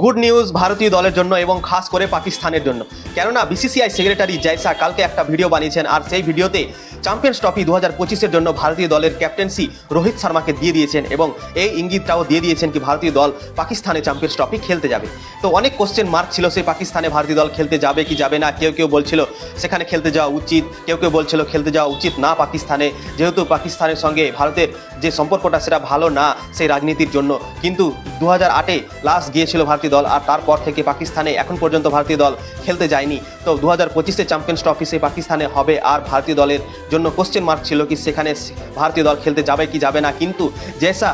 Good news ভারতীয় দলের জন্য এবং খাস করে পাকিস্তানের জন্য। কেননা বিসিসিআই সেক্রেটারি জয়সা কালকে একটা ভিডিও বানিয়েছেন আর সেই ভিডিওতে চ্যাম্পিয়ন্স ট্রফি দু হাজার পঁচিশের জন্য ভারতীয় দলের ক্যাপ্টেন্সি রোহিত শর্মাকে দিয়ে দিয়েছেন এবং এই ইঙ্গিতটাও দিয়ে দিয়েছেন কি ভারতীয় দল পাকিস্তানে চ্যাম্পিয়ন্স ট্রফি খেলতে যাবে। তো অনেক কোশ্চেন মার্ক ছিল সেই পাকিস্তানে ভারতীয় দল খেলতে যাবে কি যাবে না, কেউ কেউ বলছিল সেখানে খেলতে যাওয়া উচিত, কেউ কেউ বলছিল খেলতে যাওয়া উচিত না পাকিস্তানে, যেহেতু পাকিস্তানের সঙ্গে ভারতের যে সম্পর্কটা সেটা ভালো না সেই রাজনীতির জন্য। কিন্তু দু হাজার আটে লাস্ট গিয়েছিল ভারতীয় দল আর তারপর থেকে পাকিস্তানে এখন পর্যন্ত ভারতীয় দল খেলতে যায়নি। তো দু হাজার পঁচিশে চ্যাম্পিয়ন্স ট্রফি সেই পাকিস্তানে হবে আর ভারতীয় দলের জন্য কোশ্চেন মার্ক ছিল কি সেখানে ভারতীয় দল খেলতে যাবে কি যাবে না। কিন্তু জেসা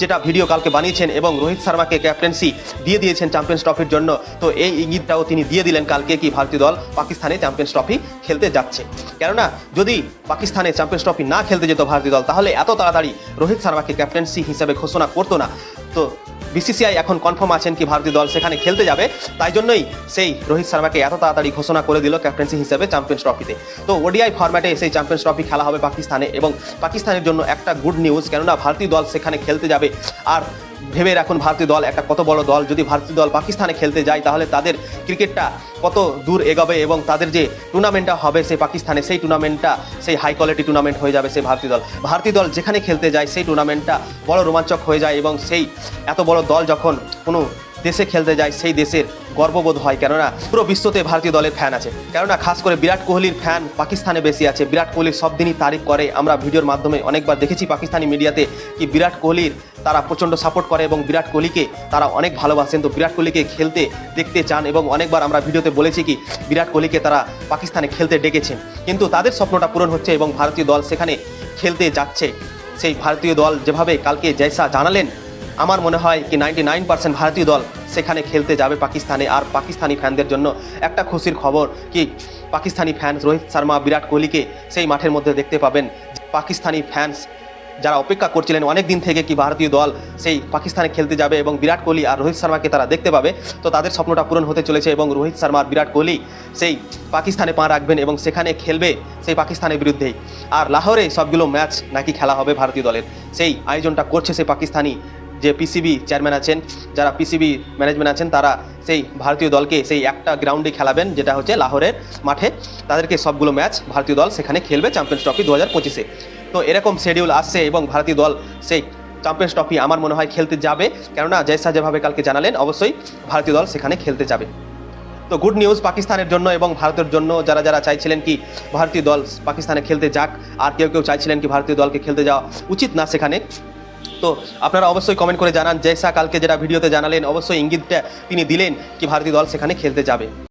যেটা ভিডিও কালকে বানিয়েছেন এবং রোহিত শর্মাকে ক্যাপ্টেন্সি দিয়ে দিয়েছেন চ্যাম্পিয়ন্স ট্রফির জন্য, তো এই ইঙ্গিতটাও তিনি দিয়ে দিলেন কালকে কি ভারতীয় দল পাকিস্তানে চ্যাম্পিয়ন্স ট্রফি খেলতে যাচ্ছে। কেননা যদি পাকিস্তানে চ্যাম্পিয়ন্স ট্রফি না খেলতে যেত ভারতীয় দল, তাহলে এত তাড়াতাড়ি রোহিত শর্মাকে ক্যাপ্টেন্সি হিসেবে ঘোষণা করতো না। তো বিসিসিআই এখন কনফার্ম আছেন কি ভারতীয় দল সেখানে খেলতে যাবে। তাই জন্যই সেই রোহিত শর্মাকে এত তাড়াতাড়ি ঘোষণা করে দিল ক্যাপ্টেন্সি হিসেবে চ্যাম্পিয়ন্স ট্রফিতে তো ওডিআই ফরম্যাটে সেই চ্যাম্পিয়ন্স ট্রফি খেলা হবে পাকিস্তানে এবং পাকিস্তানের জন্য একটা গুড নিউজ কেননা ভারতীয় দল সেখানে খেলতে যাবে। আর ভেবে রাখুন, ভারতীয় দল একটা কত বড় দল। যদি ভারতীয় দল পাকিস্তানে খেলতে যায়, তাহলে তাদের ক্রিকেটটা কত দূর এগোবে এবং তাদের যে টুর্নামেন্টটা হবে সেই পাকিস্তানে, সেই টুর্নামেন্টটা, সেই হাই কোয়ালিটি টুর্নামেন্ট হয়ে যাবে সেই ভারতীয় দল। ভারতীয় দল যেখানে খেলতে যায়, সেই টুর্নামেন্টটা বড় রোমাঞ্চক হয়ে যায় এবং সেই এত বড় দল যখন কোনো দেশে খেলতে যায়, সেই দেশের গর্ববোধ হয়। কেননা, পুরো বিশ্বতে ভারতীয় দলের ফ্যান আছে। কেননা, খাস করে বিরাট কোহলির ফ্যান পাকিস্তানে বেশি আছে। বিরাট কোহলির সব দিনই তারিফ করে। আমরা ভিডিওর মাধ্যমে অনেকবার দেখেছি পাকিস্তানি মিডিয়াতে কি বিরাট কোহলির তারা প্রচণ্ড সাপোর্ট করে এবং বিরাট কোহলিকে তারা অনেক ভালোবাসেন। তো বিরাট কোহলিকে খেলতে দেখতে চান এবং অনেকবার আমরা ভিডিওতে বলেছি কি, বিরাট কোহলিকে তারা পাকিস্তানে খেলতে ডেকেছেন। কিন্তু তাদের স্বপ্নটা পূরণ হচ্ছে এবং ভারতীয় দল সেখানে খেলতে যাচ্ছে। সেই ভারতীয় দল যেভাবে কালকে জয়সা জানালেন, আমার মনে হয় কি নাইনটি নাইন পার্সেন্ট ভারতীয় দল সেখানে খেলতে যাবে পাকিস্তানে। আর পাকিস্তানি ফ্যানদের জন্য একটা খুশির খবর কি, পাকিস্তানি ফ্যান্স রোহিত শর্মা বিরাট কোহলিকে সেই মাঠের মধ্যে দেখতে পাবেন। পাকিস্তানি ফ্যান্স যারা অপেক্ষা করছিলেন অনেক দিন থেকে কি ভারতীয় দল সেই পাকিস্তানে খেলতে যাবে এবং বিরাট কোহলি আর রোহিত শর্মাকে তারা দেখতে পাবে। তো তাদের স্বপ্নটা পূরণ হতে চলেছে এবং রোহিত শর্মা আর বিরাট কোহলি সেই পাকিস্তানে পা রাখবেন এবং সেখানে খেলবে সেই পাকিস্তানের বিরুদ্ধেই। আর লাহোরে সবগুলো ম্যাচ নাকি খেলা হবে ভারতীয় দলের। সেই আয়োজনটা করছে সেই পাকিস্তানি যে পিসিবি চেয়ারম্যান আছেন, যারা পিসিবি ম্যানেজমেন্ট আছেন, তারা সেই ভারতীয় দলকে সেই একটা গ্রাউন্ডে খেলাবেন, যেটা হচ্ছে লাহোরের মাঠে। তাদেরকে সবগুলো ম্যাচ ভারতীয় দল সেখানে খেলবে চ্যাম্পিয়ন্স ট্রফি দু হাজার পঁচিশে। তো এরকম শিডিউল আসছে এবং ভারতীয় দল সেই চ্যাম্পিয়ন্স ট্রফি আমার মনে হয় খেলতে যাবে। কেননা জয়সা যেভাবে কালকে জানালেন, অবশ্যই ভারতীয় দল সেখানে খেলতে যাবে। তো গুড নিউজ পাকিস্তানের জন্য এবং ভারতের জন্য যারা যারা চাইছিলেন কি ভারতীয় দল পাকিস্তানে খেলতে যাক, আর কেউ কেউ চাইছিলেন কি ভারতীয় দলকে খেলতে যাওয়া উচিত না সেখানে। তো আপনারা অবশ্যই কমেন্ট করে জানান। জয়সা কালকে যেটা ভিডিওতে জানালেন, অবশ্যই ইঙ্গিতটা তিনি দিলেন কি ভারতীয় দল সেখানে খেলতে যাবে।